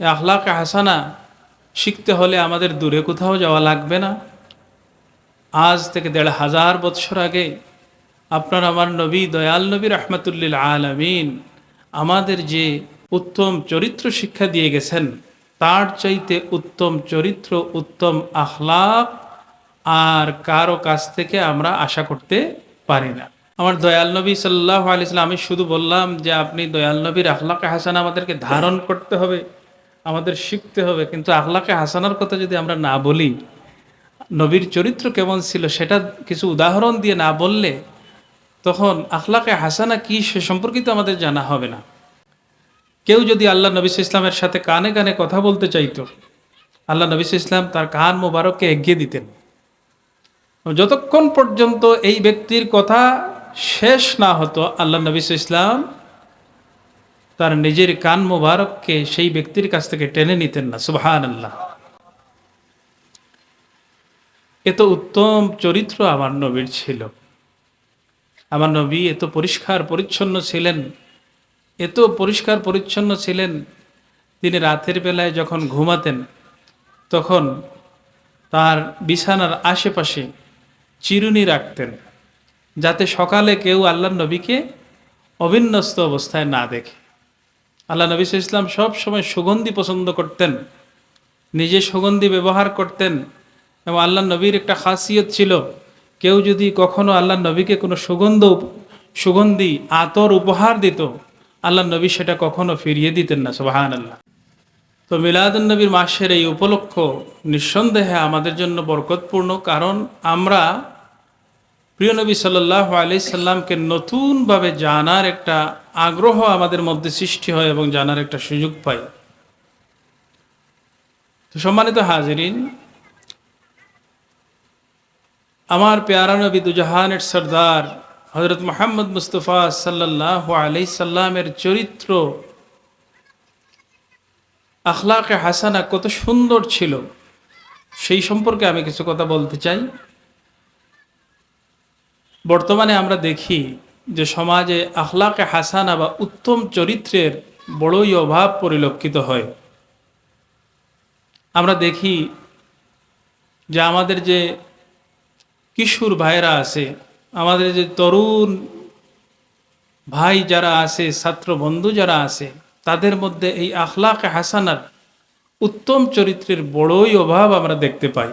এই আখলাক হাসানা, শিখতে হলে আমাদের দূরে কোথাও যাওয়া লাগবে না। আজ থেকে দেড় হাজার বৎসর আগে আপনার আমার নবী, দয়াল নবী রহমতুল্লিল আলমিন আমাদের যে উত্তম চরিত্র শিক্ষা দিয়ে গেছেন, তার চাইতে উত্তম চরিত্র, উত্তম আখলাক আর কারও কাছ থেকে আমরা আশা করতে পারি না। আমার দয়াল নবী সাল্লাহ আলিয়াল্লাম আমি শুধু বললাম যে আপনি দয়াল নবীর আখলাকে হাসান আমাদেরকে ধারণ করতে হবে। আমাদের শিখতে হবে, কিন্তু আখলাকে হাসানার কথা যদি আমরা না বলি, নবীর চরিত্র কেমন ছিল সেটা কিছু উদাহরণ দিয়ে না বললে, তখন আখলাকে হাসানা কি সে সম্পর্কিত আমাদের জানা হবে না। কেউ যদি আল্লাহ নবী ইসলামের সাথে কানে কানে কথা বলতে চাইতো, আল্লাহ নবী ইসলাম তার কান মোবারককে এগিয়ে দিতেন। যতক্ষণ পর্যন্ত এই ব্যক্তির কথা শেষ না হতো, আল্লাহ নবী ইসলাম তার নিজের কান মোবারককে সেই ব্যক্তির কাছ থেকে টেনে নিতেন না সুবহান আল্লাহ এত উত্তম চরিত্র আমার নবীর ছিল। আমার নবী এত পরিষ্কার পরিচ্ছন্ন ছিলেন, এত পরিষ্কার পরিচ্ছন্ন ছিলেন, তিনি রাতের বেলায় যখন ঘুমাতেন, তখন তার বিছানার আশেপাশে চিরুনি রাখতেন, যাতে সকালে কেউ আল্লাহ নবীকে অবিন্যস্ত অবস্থায় না দেখে। আল্লাহ নবী ইসলাম সব সময় সুগন্ধি পছন্দ করতেন। নিজে সুগন্ধি ব্যবহার করতেন এবং আল্লাহ নবীর একটা খাসিয়ত ছিল, কেউ যদি কখনো আল্লাহ নবীকে কোনো সুগন্ধ সুগন্ধি, আতর উপহার দিত, আল্লাহ নবী সেটা কখনো ফিরিয়ে দিতেন না সোহান আল্লাহ তো মিলাদুলনবীর মাসের এই উপলক্ষ নিঃসন্দেহে আমাদের জন্য বরকতপূর্ণ, কারণ আমরা প্রিয় নবী সাল্লাহ আলি সাল্লামকে নতুনভাবে জানার একটা আগ্রহ আমাদের মধ্যে সৃষ্টি হয় এবং জানার একটা সুযোগ পাই। তো সম্মানিত হাজিরিন, আমার পেয়ারা নবী দুজাহানের সর্দার হজরত মোহাম্মদ মুস্তফা সাল্লাহ আলি সাল্লামের চরিত্র আখলাকে হাসানা কত সুন্দর ছিল, সেই সম্পর্কে আমি কিছু কথা বলতে চাই। বর্তমানে আমরা দেখি যে সমাজে আখলাকে হাসানা বা উত্তম চরিত্রের বড়ই অভাব পরিলক্ষিত হয়। আমরা দেখি যে আমাদের যে কিশোর ভাইরা আছে, আমাদের যে তরুণ ভাই যারা আছে, ছাত্র বন্ধু যারা আছে, তাদের মধ্যে এই আখলাক হাসানার উত্তম চরিত্রের বড়ই অভাব আমরা দেখতে পাই।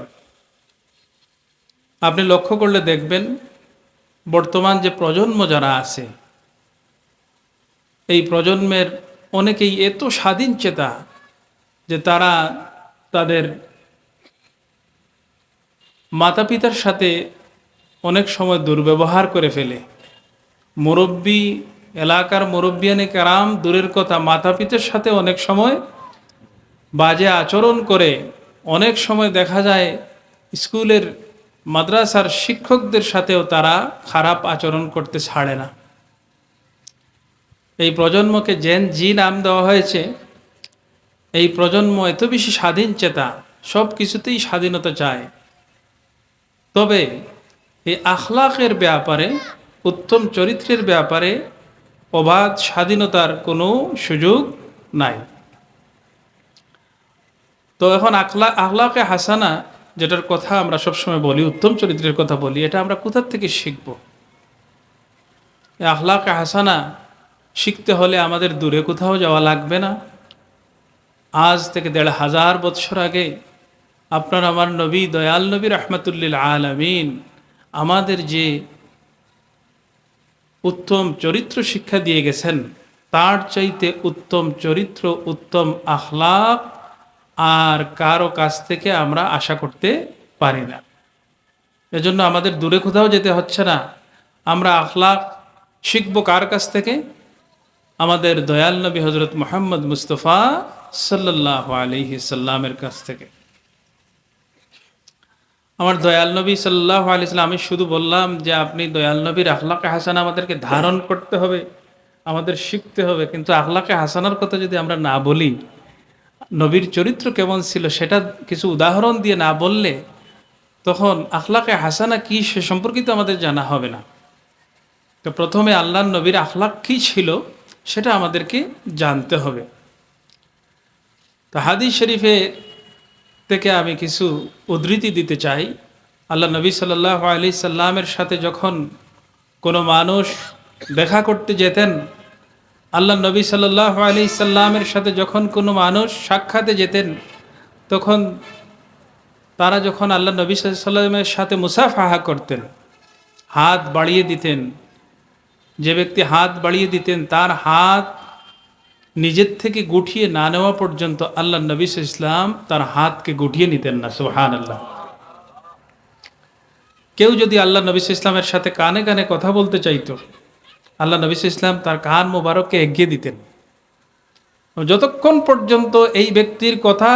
আপনি লক্ষ্য করলে দেখবেন বর্তমান যে প্রজন্ম যারা আছে, এই প্রজন্মের অনেকেই এত স্বাধীন চেতা যে তারা তাদের মাতা পিতার সাথে অনেক সময় দুর্ব্যবহার করে ফেলে। মুরব্বী, এলাকার মুরব্বিয়ানে কারাম দূরের কথা মাতা পিতার সাথে অনেক সময় বাজে আচরণ করে, অনেক সময় দেখা যায় স্কুলের মাদ্রাসার শিক্ষকদের সাথেও তারা খারাপ আচরণ করতে ছাড়ে না। এই প্রজন্মকে জেন জি নাম দেওয়া হয়েছে। এই প্রজন্ম এত বেশি স্বাধীন চেতা, সব কিছুতেই স্বাধীনতা চায়। তবে এই আখলাকের ব্যাপারে, উত্তম চরিত্রের ব্যাপারে অবাধ স্বাধীনতার কোনো সুযোগ নাই। তো এখন আখলা, আখলাকে হাসানা যেটার কথা আমরা সবসময় বলি, উত্তম চরিত্রের কথা বলি, এটা আমরা কোথার থেকে শিখব? এই আখলাকে হাসানা, শিখতে হলে আমাদের দূরে কোথাও যাওয়া লাগবে না। আজ থেকে দেড় হাজার বৎসর আগে আপনার আমার নবী, দয়াল নবী রহমতুল্লিল আলমিন আমাদের যে উত্তম চরিত্র শিক্ষা দিয়ে গেছেন, তার চাইতে উত্তম চরিত্র, উত্তম আখলাক আর কারও কাছ থেকে আমরা আশা করতে পারি না। এজন্য আমাদের দূরে কোথাও যেতে হচ্ছে না। আমরা আখলাক শিখব কার কাছ থেকে? আমাদের দয়াল নবী হজরত মোহাম্মদ মুস্তফা সাল্লাহ আলিহি সাল্লামের কাছ থেকে। আমার দয়াল নবী সাল্লাহ আলিয়াল্লাম আমি শুধু বললাম যে আপনি দয়াল নবীর আখলাকে হাসানা আমাদেরকে ধারণ করতে হবে, আমাদের শিখতে হবে। কিন্তু আখলাকে হাসানার কথা যদি আমরা না বলি নবীর চরিত্র কেমন ছিল সেটা কিছু উদাহরণ দিয়ে না বললে তখন আখলাকে হাসানা কি সে সম্পর্কিত আমাদের জানা হবে না। তো প্রথমে আল্লাহ নবীর আখলাক কী ছিল সেটা আমাদেরকে জানতে হবে। তো হাদিস শরীফে থেকে আমি কিছু উদ্ধৃতি দিতে চাই। আল্লাহ নবী সাল্লাহ আলি সাল্লামের সাথে যখন কোনো মানুষ দেখা করতে যেতেন আল্লাহ নবী সাল্লাহ আলি সাল্লামের সাথে যখন কোনো মানুষ সাক্ষাতে যেতেন, তখন তারা যখন আল্লাহ নবী সাল্লামের সাথে মুসাফাহা করতেন, হাত বাড়িয়ে দিতেন, যে ব্যক্তি হাত বাড়িয়ে দিতেন, তার হাত নিজের থেকে গুটিয়ে না নেওয়া পর্যন্ত আল্লাহ নবী ইসলাম তার হাতকে গুটিয়ে নিতেন না সুহান আল্লাহ কেউ যদি আল্লাহ নবী ইসলামের সাথে কানে কানে কথা বলতে চাইতো আল্লাহ নবী ইসলাম তার কান মোবারককে এগিয়ে দিতেন। যতক্ষণ পর্যন্ত এই ব্যক্তির কথা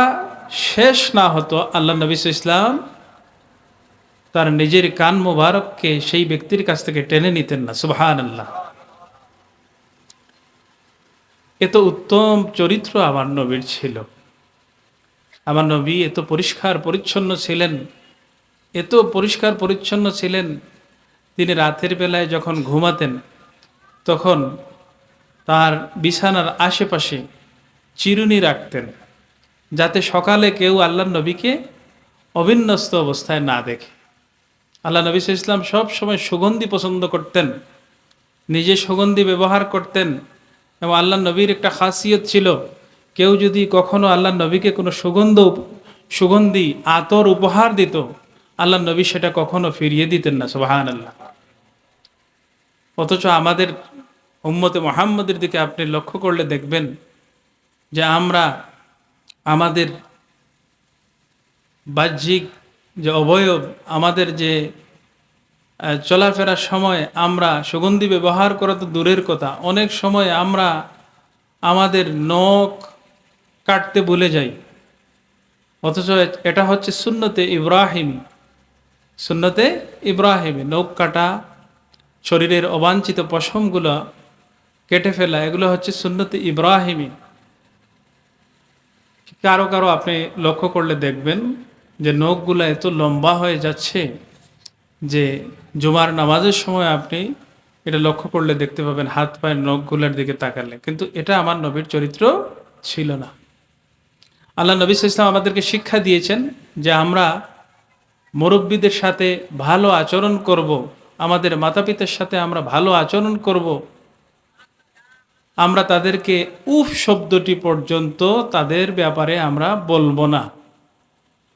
শেষ না হতো, আল্লাহ নবী ইসলাম তার নিজের কান মোবারককে সেই ব্যক্তির কাছ থেকে টেনে নিতেন না সুবহান আল্লাহ এত উত্তম চরিত্র আমার নবীর ছিল। আমার নবী এত পরিষ্কার পরিচ্ছন্ন ছিলেন, এত পরিষ্কার পরিচ্ছন্ন ছিলেন, তিনি রাতের বেলায় যখন ঘুমাতেন তখন তার বিছানার আশেপাশে চিরুনি রাখতেন, যাতে সকালে কেউ আল্লাহ নবীকে অবিন্যস্ত অবস্থায় না দেখে। আল্লাহ নবী ইসলাম সব সময় সুগন্ধি পছন্দ করতেন, নিজে সুগন্ধি ব্যবহার করতেন এবং আল্লাহ নবীর একটা খাসিয়ত ছিল, কেউ যদি কখনো আল্লাহ নবীকে কোনো সুগন্ধ সুগন্ধি, আতর উপহার দিত আল্লাহ নবী সেটা কখনো ফিরিয়ে দিতেন না সুবাহান আল্লাহ অথচ আমাদের উম্মতে মোহাম্মদের দিকে আপনি লক্ষ্য করলে দেখবেন যে আমরা আমাদের বাহ্যিক যে অবয়ব, আমাদের যে চলাফেরার সময় আমরা সুগন্ধি ব্যবহার করা তো দূরের কথা। অনেক সময় আমরা আমাদের নখ কাটতে ভুলে যাই। অথচ এটা হচ্ছে সুন্নতে ইব্রাহিম। সুন্নতে ইব্রাহিমে নখ কাটা শরীরের অবাঞ্ছিত পশমগুলো কেটে ফেলা, এগুলো হচ্ছে সুন্নতে ইব্রাহিমী। কারও কারও আপনি লক্ষ্য করলে দেখবেন যে নখগুলো এত লম্বা হয়ে যাচ্ছে যে জুমার নামাজের সময় আপনি এটা লক্ষ্য করলে দেখতে পাবেন হাত পায়ের নখগুলোর দিকে তাকালে। কিন্তু এটা আমার নবীর চরিত্র ছিল না। আল্লাহ নবী ইসলাম আমাদেরকে শিক্ষা দিয়েছেন যে আমরা মুরব্বীদের সাথে ভালো আচরণ করব। আমাদের মাতা পিতার সাথে আমরা ভালো আচরণ করব। আমরা তাদেরকে উফ শব্দটি পর্যন্ত তাদের ব্যাপারে আমরা বলব না।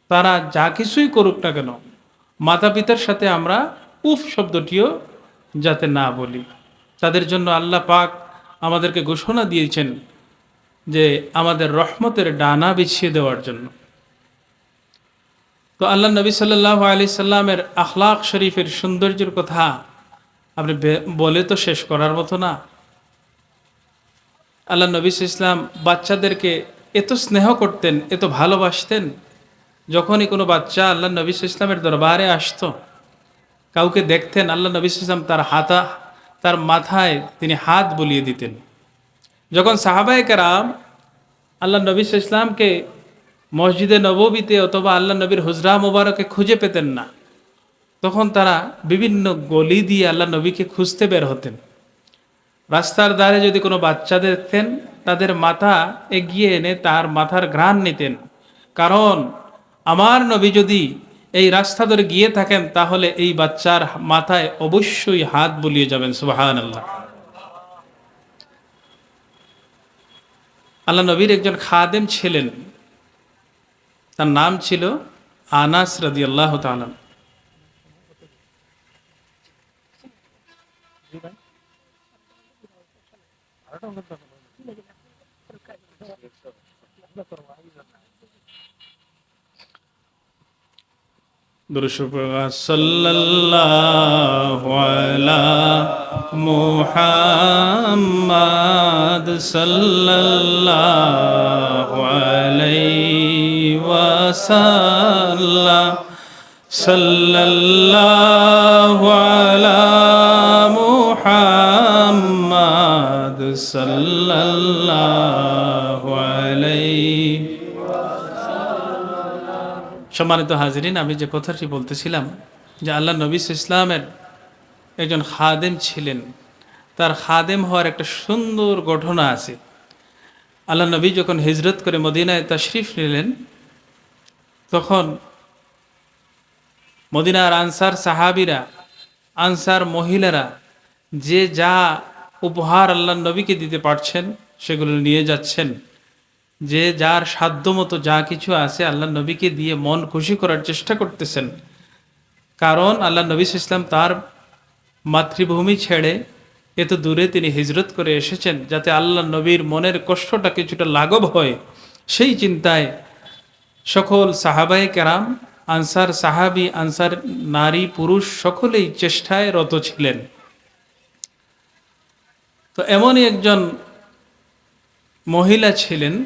তারা যা কিছুই করুক না কেন মাতা পিতার সাথে আমরা উফ শব্দটিও যাতে না বলি। তাদের জন্য আল্লাহ পাক আমাদেরকে ঘোষণা দিয়েছেন যে আমাদের রহমতের ডানা বিছিয়ে দেওয়ার জন্য। তো আল্লাহ নবী সাল্লাহ আলি সাল্লামের আখলাক শরীফের সৌন্দর্যের কথা আপনি বলে তো শেষ করার মতো না। আল্লাহ নবী ইসলাম বাচ্চাদেরকে এত স্নেহ করতেন, এত ভালোবাসতেন, যখনই কোনো বাচ্চা আল্লাহ নবী ইসলামের দরবারে আসতো, কাউকে দেখতেন, আল্লাহ নবী ইসলাম তার হাতা, তার মাথায় তিনি হাত বলিয়ে দিতেন। যখন সাহাবায়কারাম আল্লাহ নবী ইসলামকে মসজিদে নববীতে অথবা আল্লাহ নবীর হুজরা মোবারকে খুঁজে পেতেন না। তখন তারা বিভিন্ন গলি দিয়ে আল্লাহ নবীকে খুঁজতে বের হতেন। রাস্তার ধারে যদি কোনো বাচ্চা দেখতেন, তাদের মাথা এগিয়ে এনে তার মাথার ঘ্রাণ নিতেন। কারণ, আমার নবী যদি এই রাস্তা ধরে গিয়ে থাকেন, তাহলে এই বাচ্চার মাথায় অবশ্যই হাত বুলিয়ে যাবেন সুবাহান আল্লাহ আল্লাহ নবীর একজন খাদেম ছিলেন। তার নাম ছিল আনাস রাদি আল্লাহ তালাম সাল্লাল্লাহু সাল্লাল্লাহু আলাইহি ওয়াসাল্লাম সাল্লাল্লাহু আলা মুহাম্মাদ সাল্লাল্লাহু আলাইহি সম্মানিত হাজিরিন, আমি যে কথাটি বলতেছিলাম যে আল্লাহ নবীস ইসলামের একজন খাদেম ছিলেন, তার খাদেম হওয়ার একটা সুন্দর ঘটনা আছে। আল্লাহ নবী যখন হিজরত করে মদিনায় তশরিফ নিলেন তখন মদিনার আনসার সাহাবিরা, আনসার মহিলারা যে যা উপহার আল্লাহ নবীকে দিতে পারছেন, সেগুলো নিয়ে যাচ্ছেন। যে যার সাধ্য মতো যা কিছু আছে আল্লাহ নবীকে দিয়ে মন খুশি করার চেষ্টা করতেছেন। কারণ আল্লাহ নবী ইসলাম তার মাতৃভূমি ছেড়ে এত দূরে তিনি হিজরত করে এসেছেন, যাতে আল্লাহ নবীর মনের কষ্টটা কিছুটা লাঘব হয়। সেই চিন্তায় সকল সাহাবাই কেরাম, আনসার সাহাবি, আনসার নারী, পুরুষ সকলেই চেষ্টায় রত ছিলেন। তো এমনই একজন মহিলা ছিলেন,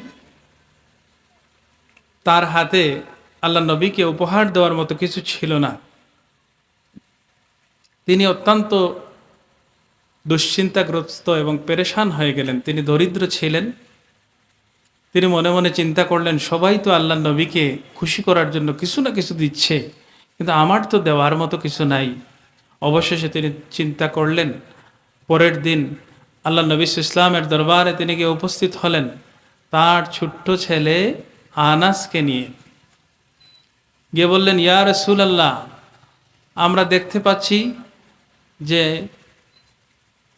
তার হাতে আল্লাহ নবীকে উপহার দেওয়ার মতো কিছু ছিল না। তিনি অত্যন্ত দুশ্চিন্তাগ্রস্ত এবং পেরেশান হয়ে গেলেন। তিনি দরিদ্র ছিলেন। তিনি মনে মনে চিন্তা করলেন, সবাই তো আল্লাহ নবীকে খুশি করার জন্য কিছু না কিছু দিচ্ছে, কিন্তু আমার তো দেওয়ার মতো কিছু নাই। অবশেষে তিনি চিন্তা করলেন, পরের দিন আল্লাহ নবী ইসলামের দরবারে তিনি গিয়ে উপস্থিত হলেন, তার ছোট্ট ছেলে আনাসকে নিয়ে। গিয়ে বললেন, ইয়া রসুল আল্লাহ আমরা দেখতে পাচ্ছি যে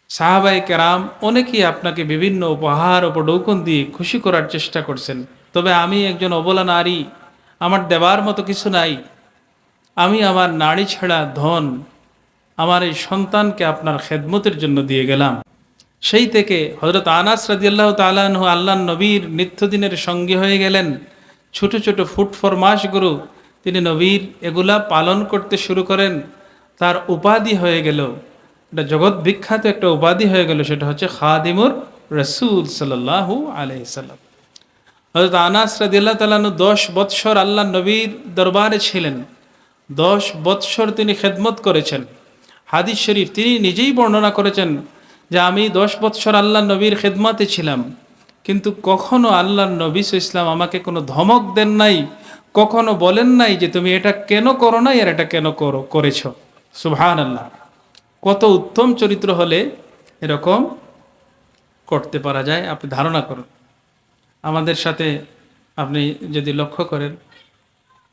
সাহাবাই কেরাম অনেকেই আপনাকে বিভিন্ন উপহার উপডৌকন দিয়ে খুশি করার চেষ্টা করছেন। তবে আমি একজন অবলা নারী, আমার দেবার মতো কিছু নাই। আমি আমার নারী ছেড়া ধন, আমার এই সন্তানকে আপনার খেদমতের জন্য দিয়ে গেলাম। সেই থেকে হজরত আনাস রাজিয়াল্লাহ তালাহ আল্লাহ নবীর নিত্যদিনের সঙ্গী হয়ে গেলেন। ছোট ছোট ফুট ফর মাসগুরু তিনি নবীর এগুলা পালন করতে শুরু করেন। তার উপাধি হয়ে গেল। এটা জগৎ বিখ্যাত একটা উপাধি হয়ে গেল, সেটা হচ্ছে খাদিমুর রসুল সাল্লাহু আলাইসাল্লাম হজরত আনাস রাদিল্লাহ তালানু দশ বৎসর আল্লাহ নবীর দরবারে ছিলেন। দশ বৎসর তিনি খেদমত করেছেন। হাদিস শরীফ তিনি নিজেই বর্ণনা করেছেন যে আমি দশ বৎসর আল্লাহ নবীর খেদমতে ছিলাম, কিন্তু কখনো আল্লাহ নবী ইসলাম আমাকে কোনো ধমক দেন নাই, কখনো বলেন নাই যে তুমি এটা কেন করো নাই আর এটা কেন করো, করেছ। সুবহান আল্লাহ কত উত্তম চরিত্র হলে এরকম করতে পারা যায়, আপনি ধারণা করুন। আমাদের সাথে আপনি যদি লক্ষ্য করেন,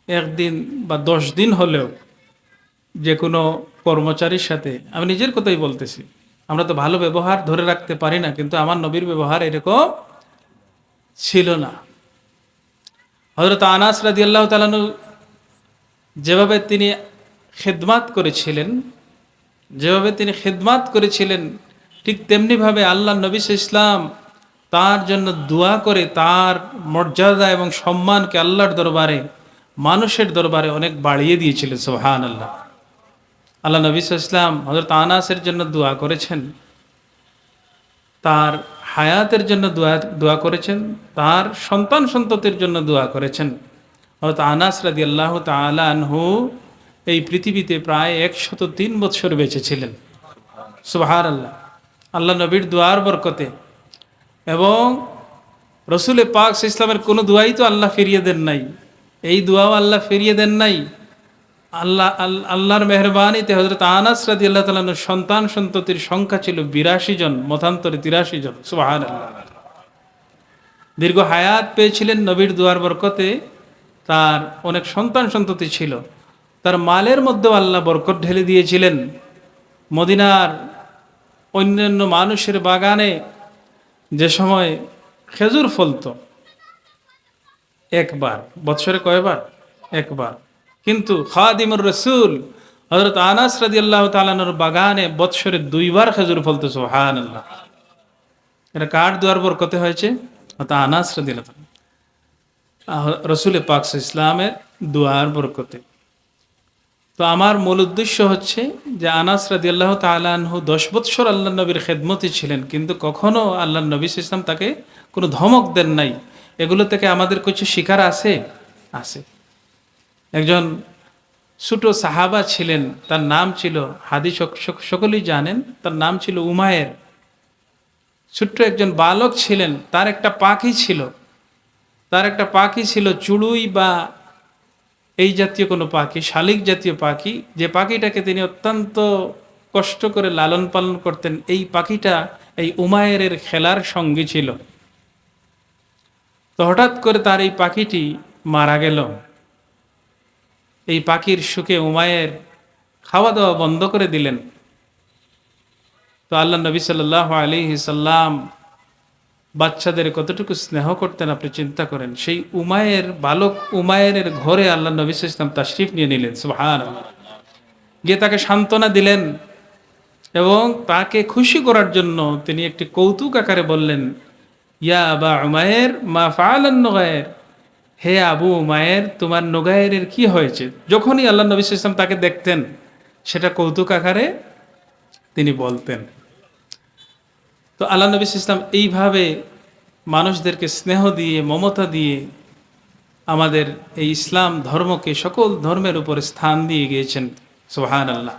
একদিন বা দশ দিন হলেও যে কোনো কর্মচারীর সাথে, আমি নিজের কথাই বলতেছি, আমরা তো ভালো ব্যবহার ধরে রাখতে পারি না, কিন্তু আমার নবীর ব্যবহার এরকম ছিল না। হজরত আনাস রাজি আল্লাহ তালানু যেভাবে তিনি খেদমাত করেছিলেন যেভাবে তিনি খেদমাত করেছিলেন, ঠিক তেমনিভাবে আল্লাহ নবী ইসলাম তার জন্য দোয়া করে তার মর্যাদা এবং সম্মানকে আল্লাহর দরবারে, মানুষের দরবারে অনেক বাড়িয়ে দিয়েছিলেন সোহান আল্লাহ আল্লাহ নবী ইসলাম হজরত আনাসের জন্য দোয়া করেছেন, তার হায়াতের জন্য দোয়া দোয়া করেছেন, তার সন্তান সন্ততির জন্য দোয়া করেছেন। হয়তো আনাস রাদি আল্লাহ তালা আনহু এই পৃথিবীতে প্রায় একশত তিন বৎসর বেঁচে ছিলেন। সুবাহার আল্লাহ আল্লাহ নবীর দোয়ার বরকতে। এবং রসুলে পাক ইসলামের কোনো দোয়াই তো আল্লাহ ফিরিয়ে দেন নাই। এই দোয়াও আল্লাহ ফিরিয়ে দেন নাই। আল্লাহ আল্লাহর মেহরবানিতে হজরত আনাস রাদি আল্লাহ তালানোর সন্তান সন্ততির সংখ্যা ছিল বিরাশি জন, মতান্তরে তিরাশি জন। সুবাহান আল্লাহ দীর্ঘ হায়াত পেয়েছিলেন নবীর দুয়ার বরকতে। তার অনেক সন্তান সন্ততি ছিল। তার মালের মধ্যেও আল্লাহ বরকত ঢেলে দিয়েছিলেন। মদিনার অন্যান্য মানুষের বাগানে যে সময় খেজুর ফলত, একবার, বৎসরে কয়বার? একবার। কিন্তু খাদিমুর রসুল হজরত আনাস রাজি আল্লাহ তালানোর বাগানে বৎসরে দুইবার খেজুর ফলতো সোহান আল্লাহ এটা কার দুয়ার বরকতে হয়েছে? আনাস রাজি আল্লাহ রসুল পাকস ইসলামের দুয়ার বরকতে। তো আমার মূল উদ্দেশ্য হচ্ছে যে আনাস রাজি আল্লাহ তালাহু দশ বৎসর আল্লাহ নবীর খেদমতি ছিলেন, কিন্তু কখনও আল্লাহ নবী ইসলাম তাকে কোনো ধমক দেন নাই। এগুলো থেকে আমাদের কিছু শিকার আছে? আছে। একজন ছোট সাহাবা ছিলেন, তার নাম ছিল হাদি সকলেই জানেন, তার নাম ছিল উমায়ের। ছোট্ট একজন বালক ছিলেন, তার একটা পাখি ছিল। তার একটা পাখি ছিল চুড়ুই বা এই জাতীয় কোনো পাখি, শালিক জাতীয় পাখি, যে পাখিটাকে তিনি অত্যন্ত কষ্ট করে লালন পালন করতেন, এই পাখিটা এই উমায়ের খেলার সঙ্গী ছিল। তো হঠাৎ করে তার এই পাখিটি মারা গেল। এই পাখির সুখে উমায়ের খাওয়া দাওয়া বন্ধ করে দিলেন। তো আল্লাহ নবী সাল্লাহ আলী সাল্লাম বাচ্চাদের কতটুকু স্নেহ করতেন আপনি চিন্তা করেন, সেই উমায়ের বালক উমায়ের ঘরে আল্লাহ নবী ইসলাম তাশরিফ নিয়ে নিলেন সুহান গিয়ে তাকে সান্ত্বনা দিলেন এবং তাকে খুশি করার জন্য তিনি একটি কৌতুক আকারে বললেন, ইয়া আবা উমায়ের মা ফালান নগায়ের, হে আবু উমায়ের, তোমার নোগায়ের কি হয়েছে? যখনই আল্লাহ নবী ইসলাম তাকে দেখতেন, সেটা কৌতুক আকারে তিনি বলতেন। তো আল্লাহ নবী ইসলাম এইভাবে মানুষদেরকে স্নেহ দিয়ে, মমতা দিয়ে আমাদের এই ইসলাম ধর্মকে সকল ধর্মের উপরে স্থান দিয়ে গিয়েছেন। সোহান আল্লাহ